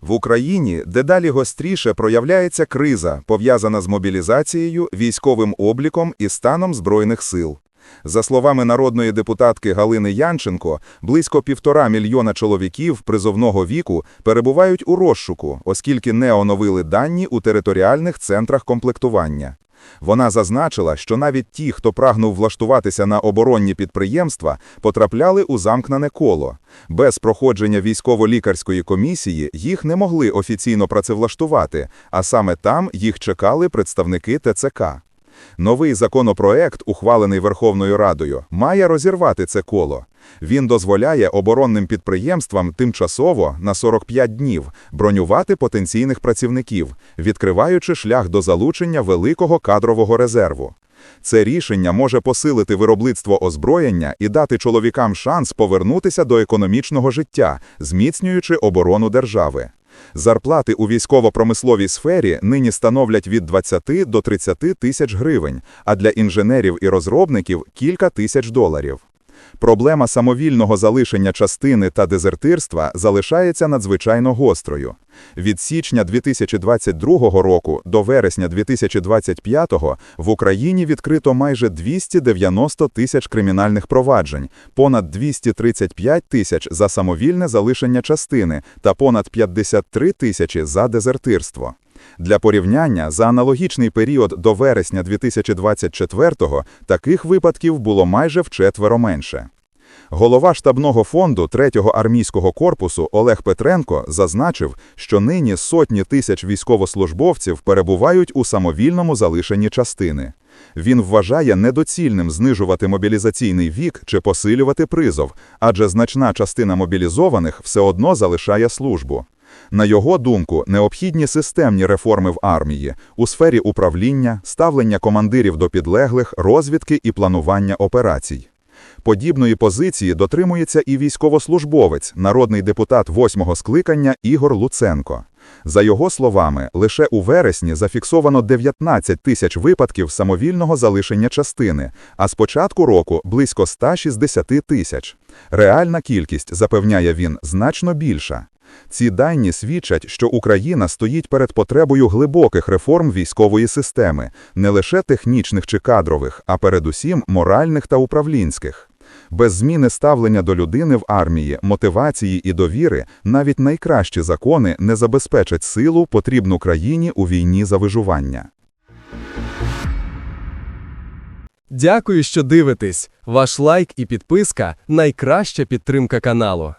В Україні дедалі гостріше проявляється криза, пов'язана з мобілізацією, військовим обліком і станом Збройних сил. За словами народної депутатки Галини Янченко, близько півтора мільйона чоловіків призовного віку перебувають у розшуку, оскільки не оновили дані у територіальних центрах комплектування. Вона зазначила, що навіть ті, хто прагнув влаштуватися на оборонні підприємства, потрапляли у замкнене коло. Без проходження військово-лікарської комісії їх не могли офіційно працевлаштувати, а саме там їх чекали представники ТЦК. Новий законопроект, ухвалений Верховною Радою, має розірвати це коло. Він дозволяє оборонним підприємствам тимчасово на 45 днів бронювати потенційних працівників, відкриваючи шлях до залучення великого кадрового резерву. Це рішення може посилити виробництво озброєння і дати чоловікам шанс повернутися до економічного життя, зміцнюючи оборону держави. Зарплати у військово-промисловій сфері нині становлять від 20 до 30 тисяч гривень, а для інженерів і розробників – кілька тисяч доларів. Проблема самовільного залишення частини та дезертирства залишається надзвичайно гострою. Від січня 2022 року до вересня 2025 в Україні відкрито майже 290 тисяч кримінальних проваджень, понад 235 тисяч за самовільне залишення частини та понад 53 тисячі за дезертирство. Для порівняння, за аналогічний період до вересня 2024-го таких випадків було майже вчетверо менше. Голова штабного фонду 3-го армійського корпусу Олег Петренко зазначив, що нині сотні тисяч військовослужбовців перебувають у самовільному залишенні частини. Він вважає недоцільним знижувати мобілізаційний вік чи посилювати призов, адже значна частина мобілізованих все одно залишає службу. На його думку, необхідні системні реформи в армії у сфері управління, ставлення командирів до підлеглих, розвідки і планування операцій. Подібної позиції дотримується і військовослужбовець, народний депутат восьмого скликання Ігор Луценко. За його словами, лише у вересні зафіксовано 19 тисяч випадків самовільного залишення частини, а з початку року близько 160 тисяч. Реальна кількість, запевняє він, значно більша. Ці дані свідчать, що Україна стоїть перед потребою глибоких реформ військової системи, не лише технічних чи кадрових, а передусім моральних та управлінських. Без зміни ставлення до людини в армії, мотивації і довіри навіть найкращі закони не забезпечать силу, потрібну країні у війні за виживання. Дякую, що дивитесь. Ваш лайк і підписка найкраща підтримка каналу.